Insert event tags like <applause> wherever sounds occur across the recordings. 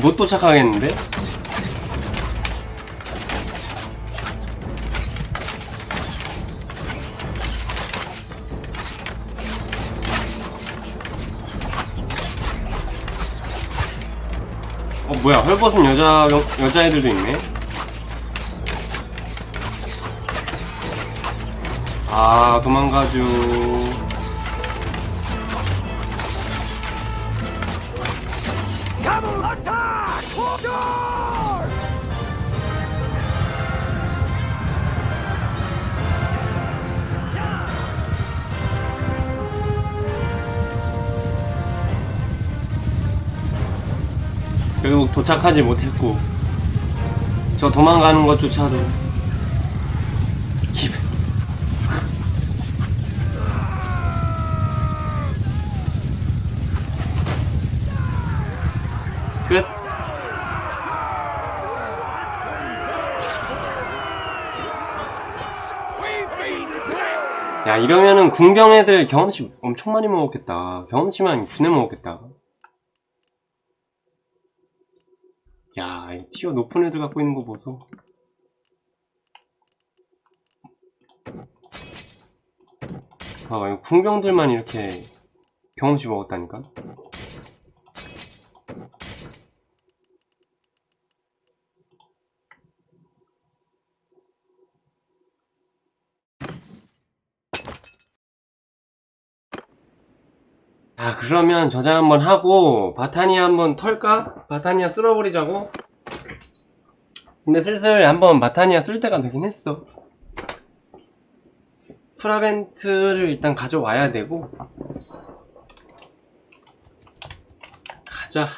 못 도착하겠는데? 어 뭐야 헐벗은 여자 여자애들도 있네. 아 그만 가죠. 결국 도착하지 못했고 저 도망가는 것조차도 기분 끝! 야 이러면은 궁병 애들 경험치 엄청 많이 먹었겠다. 경험치만 분해 먹었겠다 야, 이 티어 높은 애들 갖고 있는 거 보소. 봐봐, 이 궁병들만 이렇게 경험치 먹었다니까? 아, 그러면 저장 한번 하고, 바타니아 한번 털까? 바타니아 쓸어버리자고? 근데 슬슬 한번 바타니아 쓸 때가 되긴 했어. 프라벤트를 일단 가져와야 되고. 가자.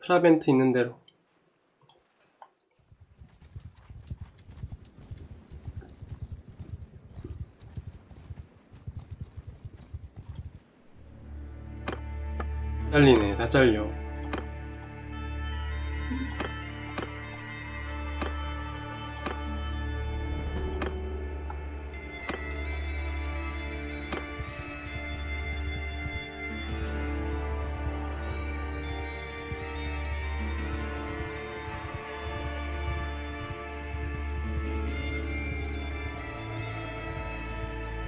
프라벤트 있는 대로. 잘리네, 다 잘려.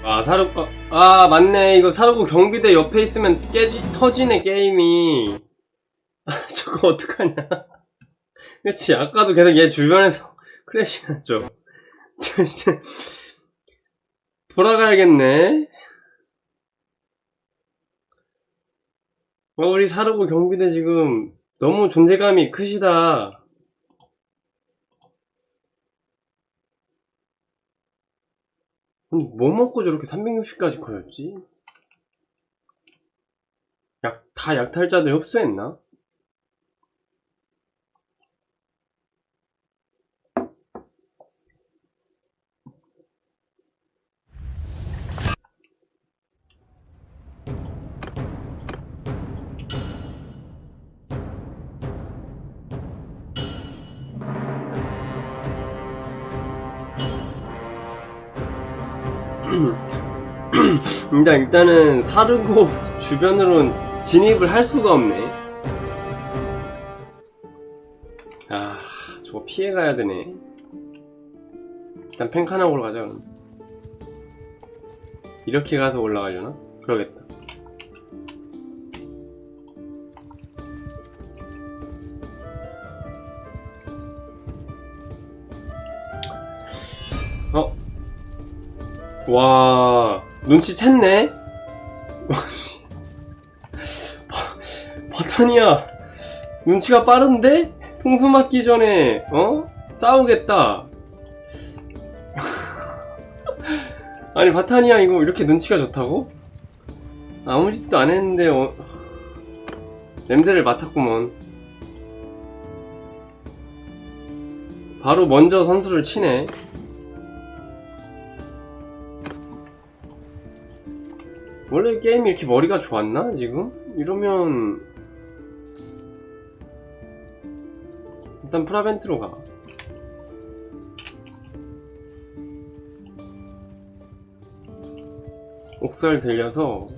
아, 사르고, 아, 맞네. 이거 사르고 경비대 옆에 있으면 깨지, 터지네, 게임이. <laughs> 아, 저거 어떡하냐. <laughs> 그치, 아까도 계속 얘 주변에서 <laughs> 크래시 났죠. 돌아가야겠네. 어, 우리 사르고 경비대 지금 너무 존재감이 크시다. 근데 뭐 먹고 저렇게 360까지 커졌지? 약, 다 약탈자들 흡수했나? <clears throat> 일단 일단은 사르고 <laughs> 주변으로는 진입을 할 수가 없네. 아, 저거 피해 가야 되네. 일단 펜카나고로 가자. 그럼. 이렇게 가서 올라가려나? 그러겠다. 와, 눈치 챘네? <laughs> 버터니야, 눈치가 빠른데? 통수 맞기 전에, 어? 싸우겠다. <laughs> 아니, 바타니아 이거 이렇게 눈치가 좋다고? 아무 짓도 안 했는데, 어... 냄새를 맡았구먼. 바로 먼저 선수를 치네. 원래 게임이 이렇게 머리가 좋았나 지금? 이러면 일단 프라벤트로 가 옥살 들려서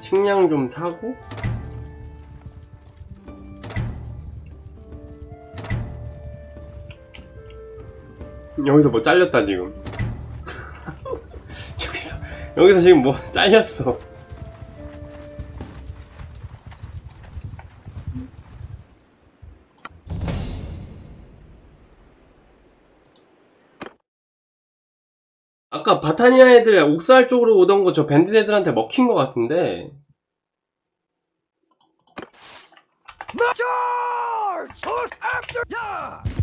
식량 좀 사고 여기서 뭐 잘렸다 지금 <laughs> 저기서 여기서 지금 뭐 잘렸어 아까 바타니아 애들 옥살 쪽으로 오던 거 저 밴드 애들한테 먹힌 것 같은데 Charge! Push after. Yeah!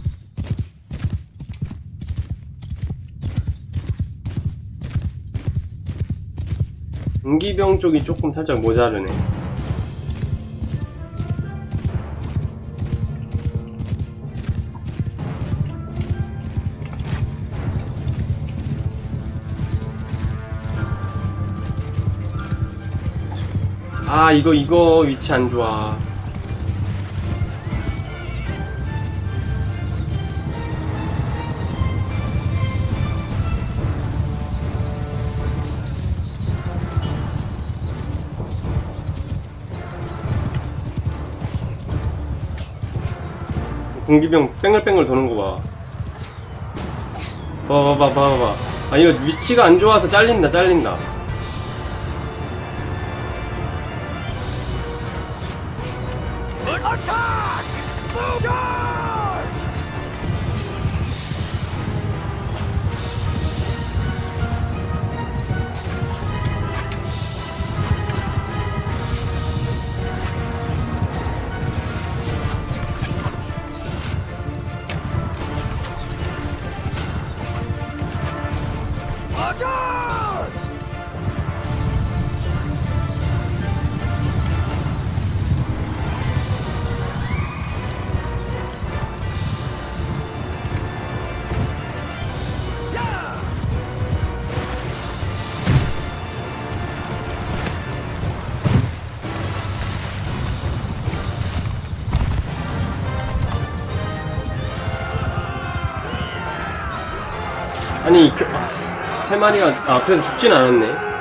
공기병 쪽이 조금 살짝 모자르네. 아 이거 이거 위치 안 좋아 공기병 뺑글뺑글 도는 거 봐. 봐봐, 봐봐, 봐봐. 아, 이거 위치가 안 좋아서 잘린다, 잘린다. 아니, 그, 아, 세 마리가, 아, 그래도 죽진 않았네.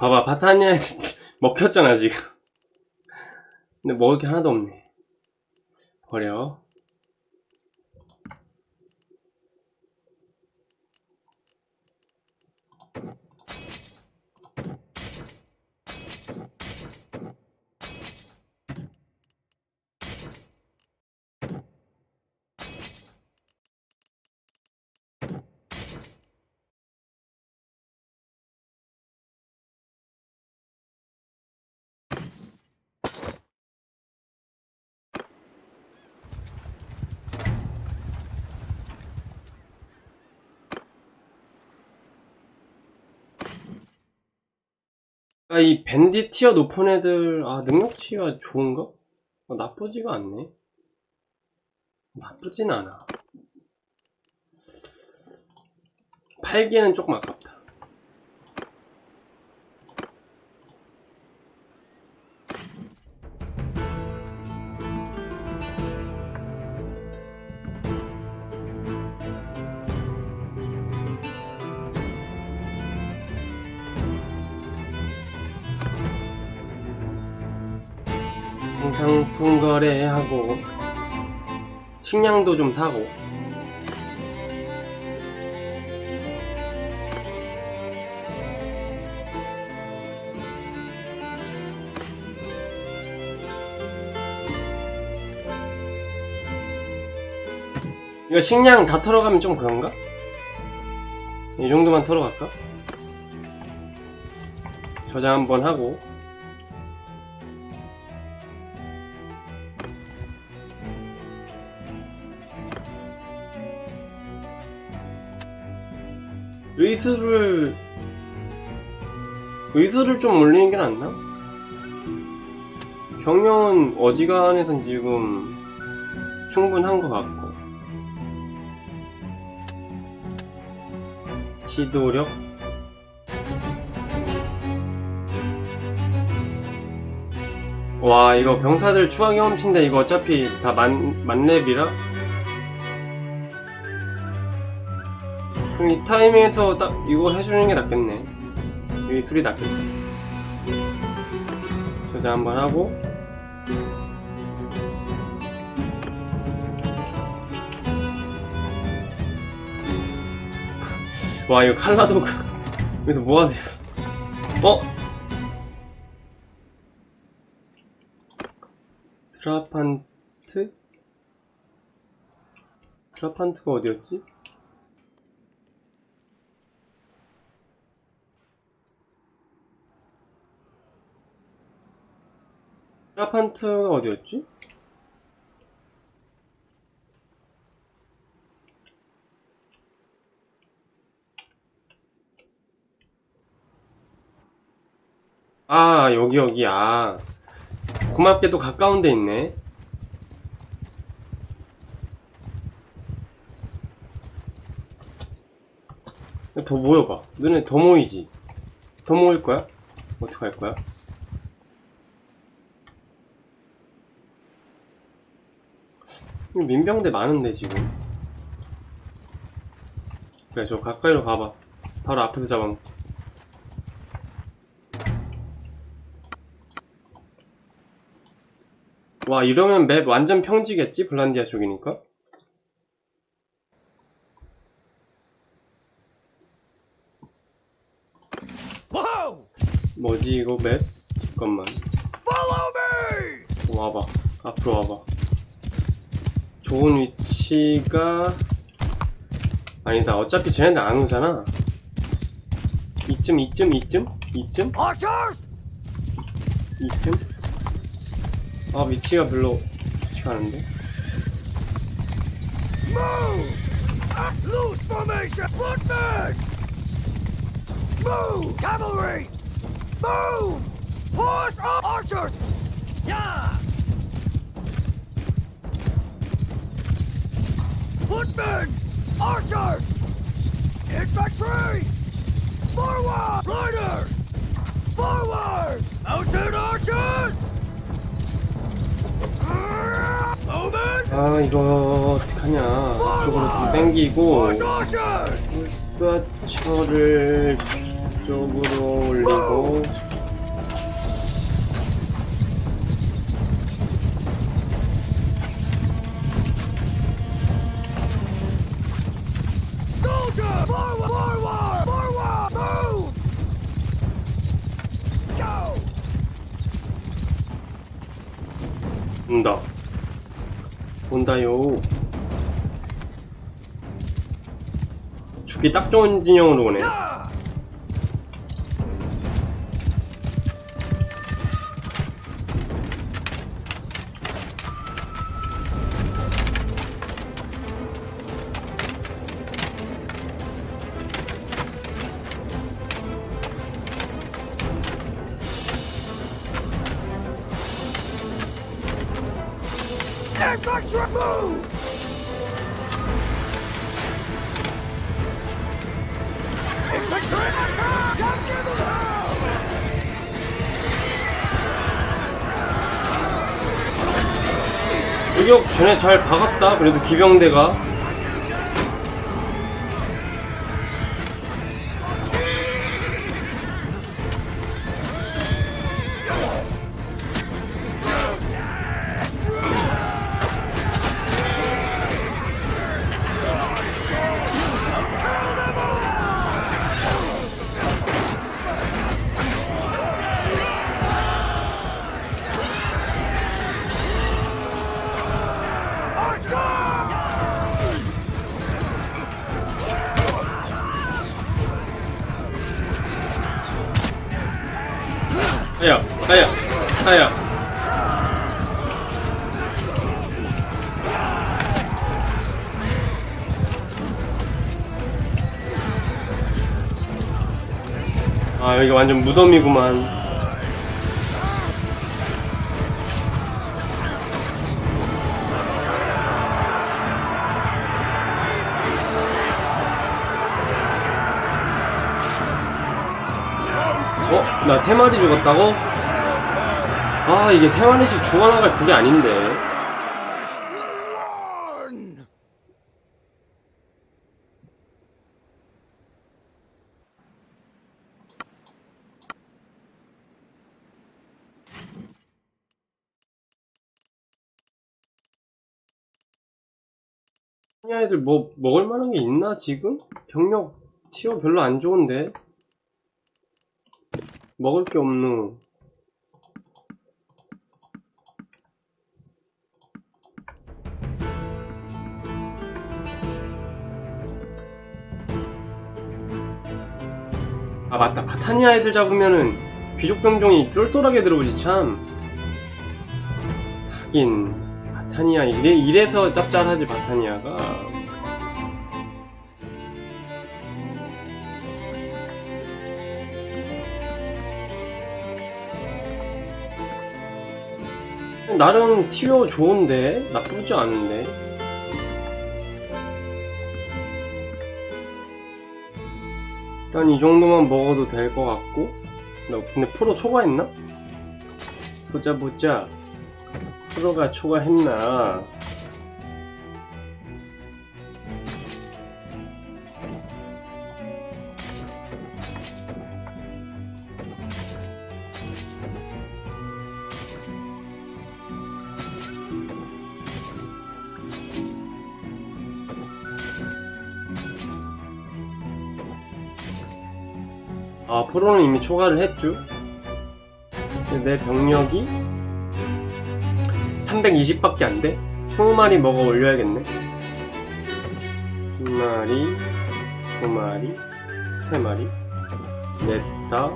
봐봐, 바타니아에 <laughs> 먹혔잖아, 지금. 근데 먹을 게 하나도 없네. 버려. 아, 이 밴디 티어 높은 애들, 아, 능력치가 좋은가? 어, 나쁘지가 않네. 나쁘진 않아. 팔기에는 조금 아깝다. 상품 거래하고 식량도 좀 사고 이거 식량 다 털어가면 좀 그런가? 이 정도만 털어갈까? 저장 한번 하고 의수를 의수를 좀 올리는 게 낫나? 경영은 어지간해선 지금 충분한 것 같고. 지도력? 와 이거 병사들 추가 경험치인데 이거 어차피 다 만, 만렙이라 이 타이밍에서 딱 이거 해주는 게 낫겠네. 여기 술이 낫겠다. 저장 한번 하고. 와, 이거 칼라도, 여기서 뭐 하세요? 어? 트라판트? 트라판트가 어디였지? 트라판트가 어디였지? 아, 여기, 여기, 아. 고맙게도 가까운 데 있네. 더 모여봐. 너네 더 모이지? 더 모일 거야? 어떻게 할 거야? 민병대 많은데, 지금. 그래, 저 가까이로 가봐. 바로 앞에서 잡아먹 와, 이러면 맵 완전 평지겠지? 블란디아 쪽이니까? 뭐지, 이거 맵? 잠깐만. 와봐. 앞으로 와봐. 좋은 위치가 아니다. 어차피 쟤네들 안 오잖아. 이쯤, 이쯤, 이쯤, 이쯤! 이쯤. 아 위치가 별로 좋지가 않은데. Move! Ah, Loose formation! Footmen! Move! Cavalry! Move! Horse up! Archers! Yeah! Footmen! Archers! Infantry! Forward! Riders! Forward! Mounted archers! 아 이거 어떡하냐. 이쪽으로 좀 땡기고 Horse archers! 불사초를 쪽으로 올리고. 온다. 온다요. 죽기 딱 좋은 진영으로 오네. 전에 잘 박았다. 그래도 기병대가. 아, 여기 완전 무덤이구만. 어? 나 세 마리 죽었다고? 아, 이게 세 마리씩 죽어나갈 그게 아닌데. One! 타니 아 애들 뭐 먹을 만한 게 있나 지금? 병력 티어 별로 안 좋은데. 먹을 게 없누 아 맞다. 바타니아 애들 잡으면은 귀족 병종이 쫄쫄하게 들어오지 참. 하긴 바타니아. 이래, 이래서 짭짤하지 바타니아가. 나름 티어 좋은데 나쁘지 않은데. 일단 이 정도만 먹어도 될 것 같고. 나 근데 프로 초과했나? 보자 보자 프로가 초과했나? 아 프로는 이미 초과를 했죠? 내 병력이 320밖에 안 돼? 20마리 먹어 올려야겠네. 한 마리, 두 마리, 세 마리, 넷, 다.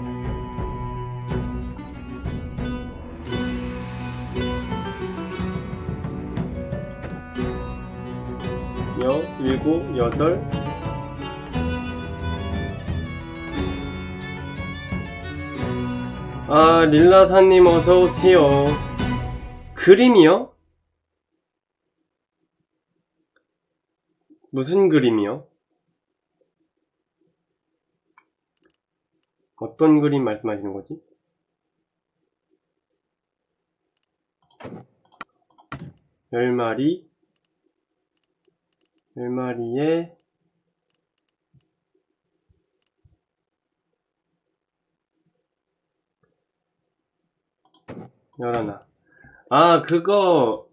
여, 일곱, 여덟. 아, 릴라사님 어서오세요. 그림이요? 무슨 그림이요? 어떤 그림 말씀하시는 거지? 열 마리, 열 마리에 열하나. 아, 그거,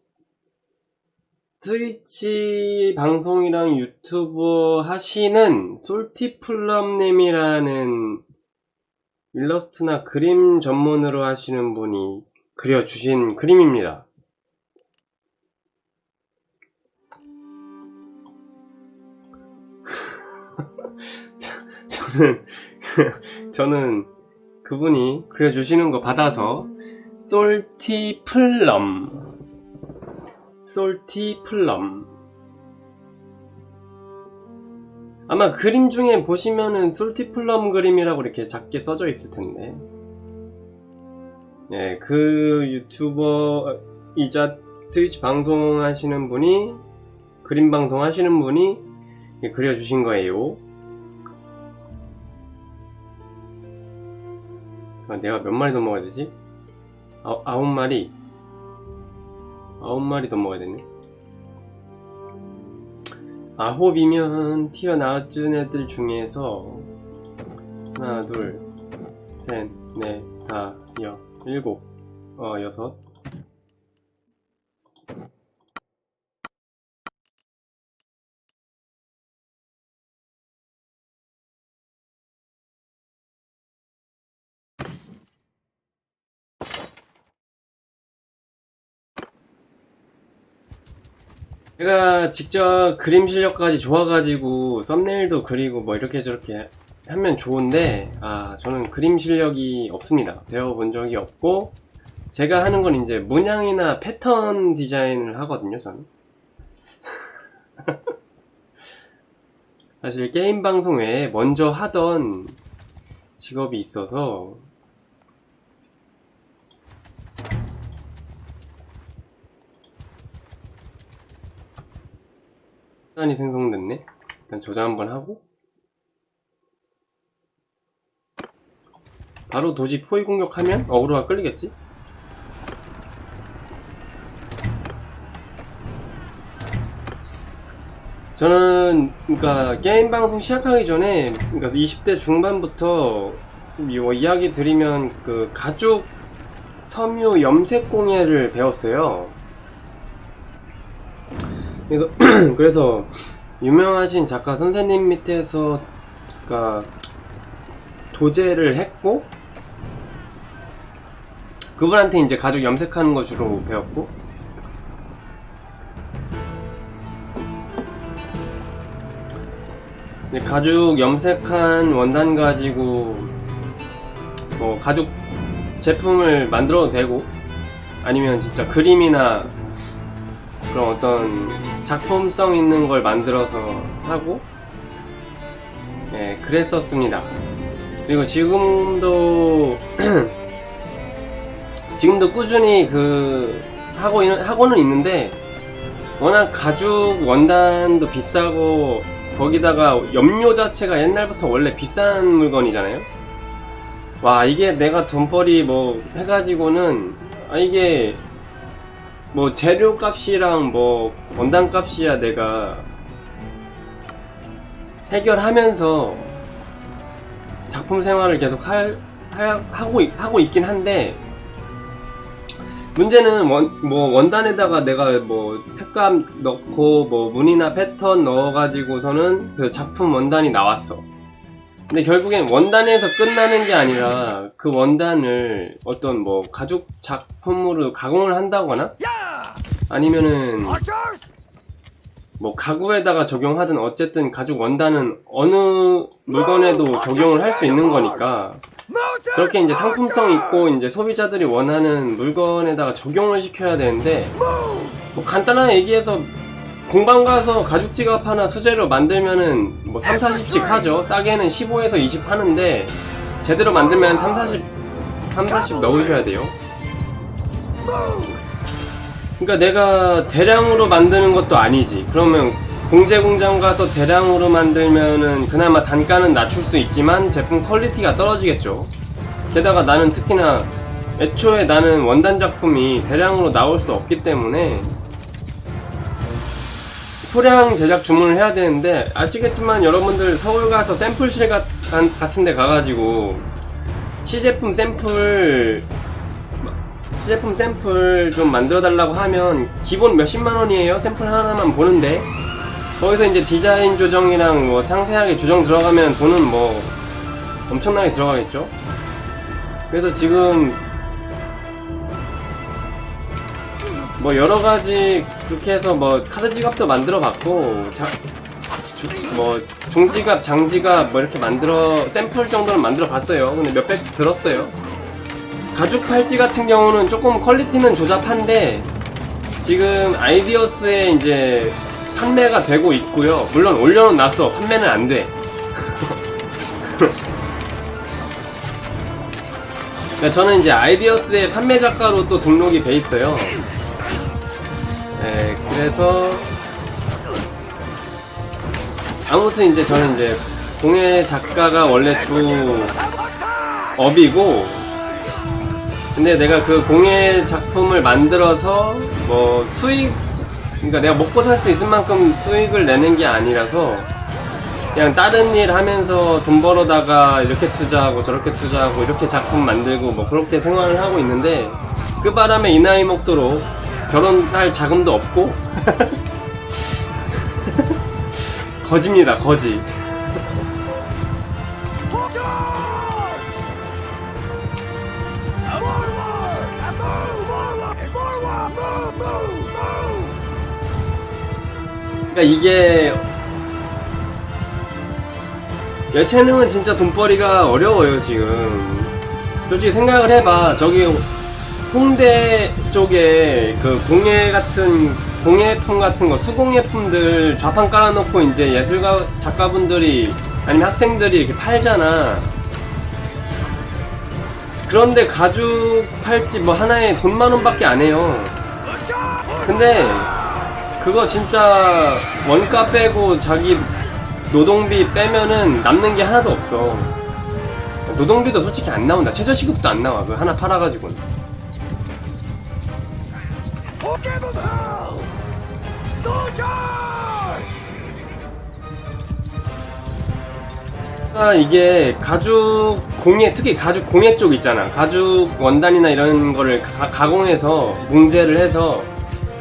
트위치 방송이랑 유튜브 하시는 솔티플럼님이라는 일러스트나 그림 전문으로 하시는 분이 그려주신 그림입니다. <laughs> 저는, <laughs> 저는 그분이 그려주시는 거 받아서 솔티 플럼. 솔티 플럼. 아마 그림 중에 보시면은 솔티 플럼 그림이라고 이렇게 작게 써져 있을 텐데. 예, 그 유튜버이자 트위치 방송하시는 분이 그림 방송 하시는 분이 예, 그려주신 거예요. 아, 내가 몇 마리 더 먹어야 되지? 아, 아홉 마리. 아홉 마리 더 먹어야 되네. 아홉이면 튀어나왔준 애들 중에서 하나 둘셋넷 다여 일곱 어 여섯 제가 직접 그림 실력까지 좋아가지고 썸네일도 그리고 뭐 이렇게 저렇게 하면 좋은데 아 저는 그림 실력이 없습니다. 배워본 적이 없고 제가 하는 건 이제 문양이나 패턴 디자인을 하거든요 저는. <laughs> 사실 게임 방송 외에 먼저 하던 직업이 있어서 시간이 생성됐네. 일단 저장 한번 하고 바로 도시 포위 공격하면 어그로가 끌리겠지? 저는 그러니까 게임 방송 시작하기 전에 그러니까 20대 중반부터 뭐 이야기 드리면 그 가죽 섬유 염색 공예를 배웠어요. 그래서, <clears throat> 그래서 유명하신 작가 선생님 밑에서 그러니까 도제를 했고 그분한테 이제 가죽 염색하는 거 주로 배웠고. 이제 가죽 염색한 원단 가지고 뭐 가죽 제품을 만들어도 되고 아니면 진짜 그림이나 그런 어떤 작품성 있는 걸 만들어서 하고 예 그랬었습니다 그리고 지금도 <clears throat> 지금도 꾸준히 그 하고 있는 하고는 있는데 워낙 가죽 원단도 비싸고 거기다가 염료 자체가 옛날부터 원래 비싼 물건이잖아요. 와 이게 내가 돈벌이 뭐 해가지고는 아 이게 뭐 재료 값이랑 뭐 원단 값이야 내가 해결하면서 작품 생활을 계속 할, 할- 하고, 있- 하고 있긴 한데, 문제는 원, 뭐 원단에다가 내가 뭐 색감 넣고 뭐 무늬나 패턴 넣어가지고서는 그 작품 원단이 나왔어. 근데 결국엔 원단에서 끝나는 게 아니라 그 원단을 어떤 뭐 가죽 작품으로 가공을 한다거나! 아니면은! 뭐 가구에다가 적용하든 어쨌든 가죽 원단은 어느 물건에도 적용을 할 수 있는 거니까! 그렇게 이제 상품성! 있고 이제 소비자들이 원하는 물건에다가 적용을 시켜야 되는데! 뭐 간단하게 얘기해서 공방 가서 가죽 지갑 하나 수제로 만들면은 뭐 3, 40씩 하죠. 싸게는 15에서 20 하는데 제대로 만들면 3, 40, 3, 40 넣으셔야 돼요. 그러니까 내가 대량으로 만드는 것도 아니지. 그러면 공제 공장 가서 대량으로 만들면은 그나마 단가는 낮출 수 있지만 제품 퀄리티가 떨어지겠죠. 게다가 나는 특히나 애초에 나는 원단 작품이 대량으로 나올 수 없기 때문에 소량 제작 주문을 해야 되는데 아시겠지만 여러분들 서울 가서 샘플실 같은 데 가가지고 시제품 샘플 시 제품 샘플 좀 만들어 달라고 하면 기본 몇십만 원이에요? 샘플 하나만 보는데? 거기서 이제 디자인 조정이랑 뭐 상세하게 조정 들어가면 돈은 뭐 엄청나게 들어가겠죠? 그래서 지금 뭐 여러 가지 그렇게 해서 뭐 카드 지갑도 만들어 봤고 뭐 중지갑 장지갑 뭐 이렇게 만들어 샘플 정도는 만들어 봤어요. 근데 몇백 들었어요 가죽 팔찌 같은 경우는 조금 퀄리티는 조잡한데 지금 아이디어스에 이제 판매가 되고 있고요. 물론 올려는 놨어. 판매는 안 돼. <laughs> 그러니까 저는 이제 아이디어스의 판매 작가로 또 등록이 돼 있어요. 네, 그래서 아무튼 이제 저는 이제 공예 작가가 원래 주 업이고 근데 내가 그 공예 작품을 만들어서 뭐 수익 그러니까 내가 먹고 살 수 있을 만큼 수익을 내는 게 아니라서 그냥 다른 일 하면서 돈 벌어다가 이렇게 투자하고 저렇게 투자하고 이렇게 작품 만들고 뭐 그렇게 생활을 하고 있는데 그 바람에 이 나이 먹도록 결혼할 자금도 없고 <laughs> 거지입니다 거지 그러니까 이게 예체능은 진짜 돈벌이가 어려워요 지금. 솔직히 생각을 해봐. 저기 홍대 쪽에 그 공예 같은 공예품 같은 거 수공예품들 좌판 깔아놓고 이제 예술가 작가분들이 아니면 학생들이 이렇게 팔잖아. 그런데 가죽 팔찌 뭐 하나에 돈 만 원밖에 안 해요. 근데 그거 진짜 원가 빼고 자기 노동비 빼면은 남는 게 하나도 없어. 노동비도 솔직히 안 나온다. 최저시급도 안 나와. 그 하나 팔아가지고는. 아, 이게 가죽 공예, 특히 가죽 공예 쪽 있잖아. 가죽 원단이나 이런 거를 가, 공해서 뭉제를 해서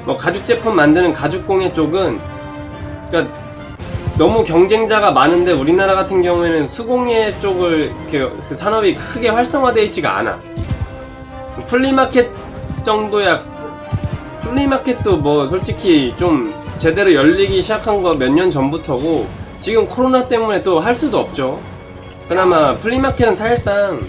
뭐 가죽 제품 만드는 가죽공예 쪽은 그러니까 너무 경쟁자가 많은데 우리나라 같은 경우에는 수공예 쪽을 그 산업이 크게 활성화되어 있지가 않아. 플리마켓 정도야 플리마켓도 뭐 솔직히 좀 제대로 열리기 시작한 거 몇 년 전부터고 지금 코로나 때문에 또 할 수도 없죠. 그나마 플리마켓은 사실상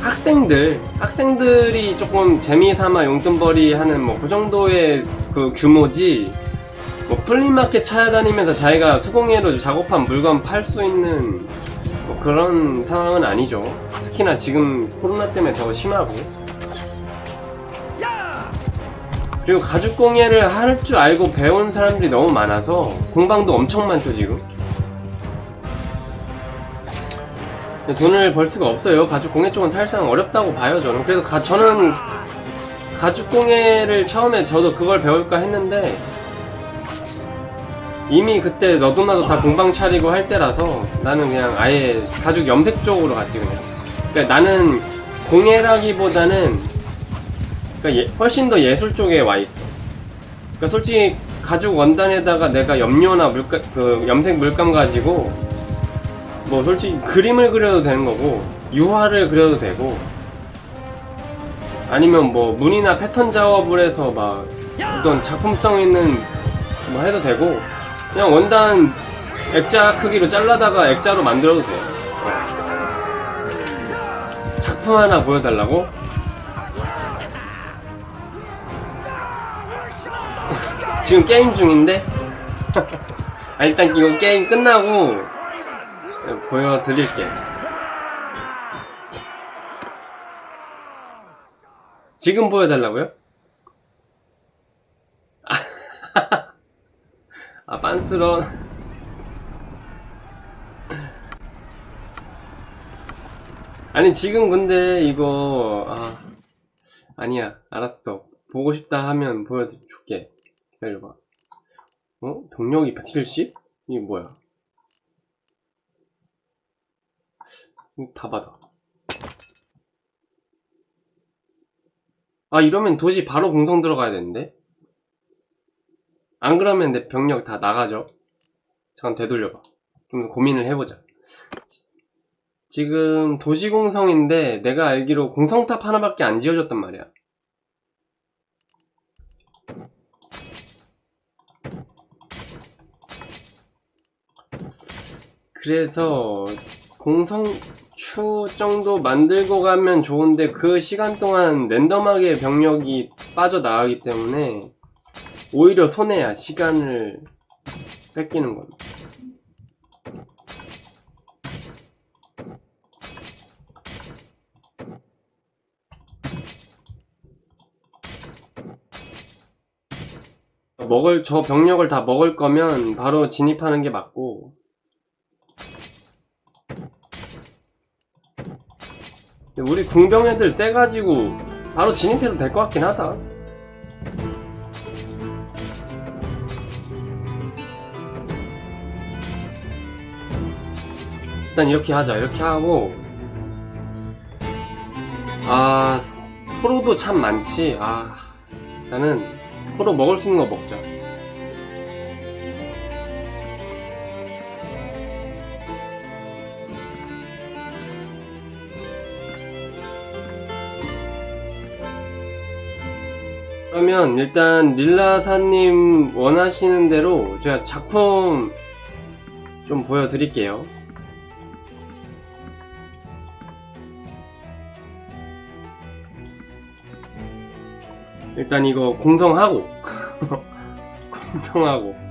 학생들 학생들이 조금 재미삼아 용돈벌이 하는 뭐 그 정도의 그 규모지 뭐 플리마켓 찾아다니면서 자기가 수공예로 작업한 물건 팔 수 있는 뭐 그런 상황은 아니죠. 특히나 지금 코로나 때문에 더 심하고. 그리고 가죽 공예를 할 줄 알고 배운 사람들이 너무 많아서 공방도 엄청 많죠 지금. 돈을 벌 수가 없어요. 가죽 공예 쪽은 사실상 어렵다고 봐요 저는. 그래서 가- 저는 가죽 공예를 처음에 저도 그걸 배울까 했는데 이미 그때 너도 나도 다 공방 차리고 할 때라서 나는 그냥 아예 가죽 염색 쪽으로 갔지 그냥. 그러니까 나는 공예라기보다는 그러니까 예- 훨씬 더 예술 쪽에 와 있어. 그러니까 솔직히 가죽 원단에다가 내가 염료나 물감, 그 염색 물감 가지고 뭐 솔직히 그림을 그려도 되는 거고 유화를 그려도 되고 아니면 뭐 무늬나 패턴 작업을 해서 막 어떤 작품성 있는 뭐 해도 되고 그냥 원단 액자 크기로 잘라다가 액자로 만들어도 돼. 작품 하나 보여달라고? <laughs> 지금 게임 중인데? <laughs> 아, 일단 이거 게임 끝나고 보여드릴게. 지금 보여달라고요? <laughs> 아, 빤스런. 아니, 지금 근데 이거, 아, 아니야. 알았어. 보고 싶다 하면 보여줄게. 기다려봐. 어? 병력이 170? 이게 뭐야? 이거 다 받아. 아, 이러면 도시 바로 공성 들어가야 되는데? 안 그러면 내 병력 다 나가죠? 잠깐 되돌려봐. 좀 고민을 해보자. 지금 도시공성인데 내가 알기로 공성탑 하나밖에 안 지어졌단 말이야. 그래서 공성 추 정도 만들고 가면 좋은데 그 시간 동안 랜덤하게 병력이 빠져나가기 때문에 오히려 손해야 시간을 뺏기는 건. 먹을 저 병력을 다 먹을 거면 바로 진입하는 게 맞고 근데 우리 궁병 애들 세가지고 바로 진입해도 될 것 같긴 하다. 일단 이렇게 하자. 이렇게 하고. 아 포로도 참 많지. 아 나는 포로 먹을 수 있는 거 먹자 그러면 일단 릴라사님 원하시는 대로 제가 작품 좀 보여드릴게요. 일단 이거 공성하고 <laughs> 공성하고